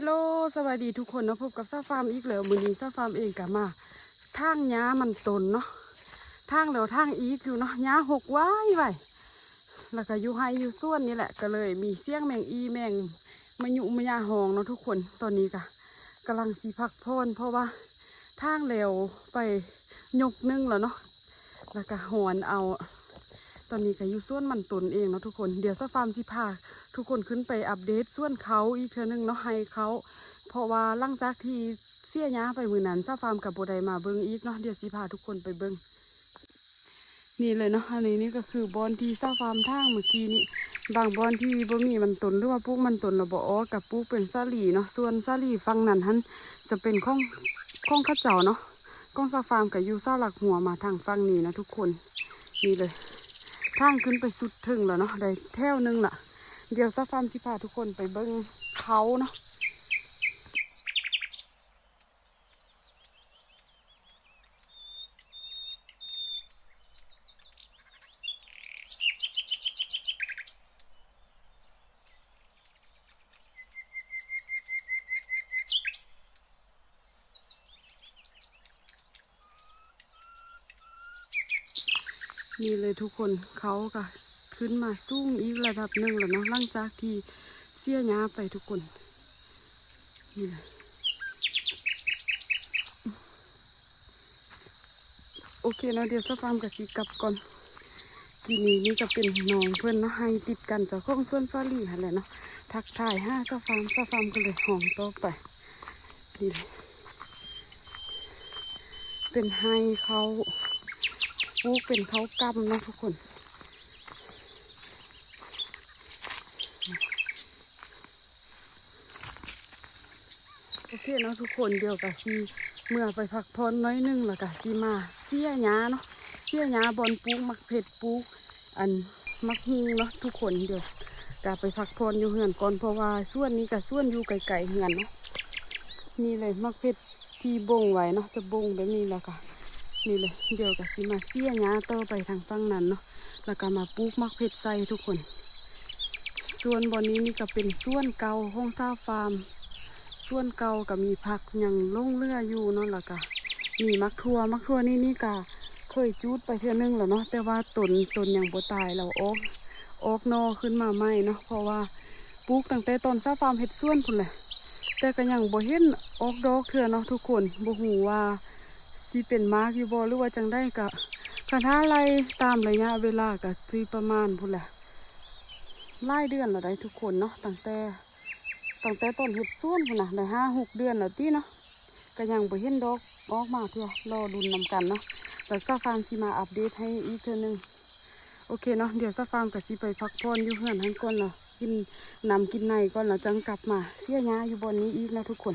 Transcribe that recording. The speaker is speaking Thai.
ฮลโหลสวัสดีทุกคนนะพบกับซาฟาร์มอีกแล้วมือนี้ซาฟาร์มเองกลับมาทางหญ้ามันตนเนาะทางแล้วทางอีกอยู่เนาะหญ้าหกไว้ไว้แล้วก็อยู่ให้อยู่ส่วนนี่แหละก็เลย มีเสี้ยงแมงอีแมงมายุมายาหองเนาะทุกคนตอนนี้ก็กำลังสีพักพรเพราะว่าทางแล้วไปยกนึ่งแล้วเนาะแล้วก็หอนเอา ตอนนี้ก็อยู่ส่วนมันตนเองเนาะทุกคนเดี๋ยวซาฟาร์มสิพา ทุกคนขึ้นไปอัปเดตส่วนเขาอีกเทื่อนึงเนาะให้เขา เพราะว่าหลังจากที่เสียย้าไปมือนั้นซาฟาร์มกับโบไดมาเบิ้งอีกเนาะเดี๋ยวสิพาทุกคนไปเบิ้งนี่เลยเนาะอันนี้นี่ก็คือบอนที่ซาฟาร์มทางเมื่อกี้นี่บางบอนที่บ่มีมันตนหรือว่าปลูกมันตนเราบ่ออกับปลูกเป็นซาลีเนาะส่วนซาลีฝั่งนั้นหันจะเป็นข้องข้องข้าเจ้าเนาะก้องซาฟาร์มกับยูซาหลักหัวมาทางฝั่งนี้นะทุกคนนี่เลยทางขึ้นไปสุดถึงแล้วเนาะได้แถวหนึงล่ะ เดี๋ยวซาฟาร์มสิพาทุกคนไปเบิ้งเขาเนาะนี่เลยทุกคนเขาก็ ขึ้นมาสูงอีกระดับหนึ่งแล้วเนาะหลังจากที่เสียหญ้าไปทุกคนนี่เลยโอเคเนาะเดี๋ยวซาฟาร์มกับสีกลับก่อนทีนี้นี่ก็เป็นหนองเพื่อนเนาะให้ติดกันจากข้องส่วนฟารี่หันแหละเนาะทักทายห้าซาฟาร์มซาฟาร์มก็เลยห้องต่อไปนี่เลยเป็นไฮเขาปลูกเป็นเขากำเนาะทุกคน โอเคเนาะทุกคนเดียวกับซีเมื่อไปพักผ่อนน้อยหนึงแล้วกับซีมาเสียหญ้าเนาะเสียหญ้าบอนปลูกมักเผ็ดปลูกอันมักฮุงเนาะทุกคนเดี๋ยวกะไปพักผ่อนอยู่เหือนก่อนเพราะว่าส่วนนี้กับส่วนอยู่ไกลๆเหือนเนาะนี่เลยมักเผ็ดที่บงไว้เนาะจะบงแบบนี้แล้วค่ะนี่เลยเดี๋ยวกับซีมาเสียหญ้าต่อไปทางฝั่งนั้นเนาะแล้วก็มาปลูกมักเผ็ดใส่ทุกคนส่วนบอนนี้นี่ก็เป็นส่วนเก่าห้องซาฟาร์ม ส่วนเก่าก็มีผักยังลงเรืออยู่เนาะแหล้วก็มีมักทัวมักทัวนี่นี่ก็เคยจูดไปเทื่อนึงแล้วเนาะแต่ว่าตนตนยังบ่ตายเราออกออกนอขึ้นมาใหม่เนาะเพราะว่าปลูกตั้งแต่ตอนซาฟาร์มเฮ็ดส่วนพุ่นแหละแต่ก็ยังบ่เห็นออกดอกเทื่อเนาะทุกคนบ่ฮู้ว่าสิเป็นมากอยู่บ่หรือว่าจังได้ก็คันถ้าไล่ตามระยะเวลาก็สิประมาณพุ่นแหละหลายเดือนล้วได้ทุกคนเนาะตั้งแต่ ตั้งแต่ต้นเห็ดส่วนนะได้ห้าหกเดือนแล้วตีเนาะก็ยังบ่เห็นดอกออกมาเพื่อรอดุนนำกันเนาะแต่ซาฟาร์มสิมาอัปเดตให้อีกเทื่อนึงโอเคเนาะเดี๋ยวซาฟาร์มก็สิไปพักผ่อนอยู่เฮือนให้ก่อนเนาะกินน้ำกินในก่อนแล้วจังกลับมาเสียหญ้าอยู่บนนี้อีกนะทุกคน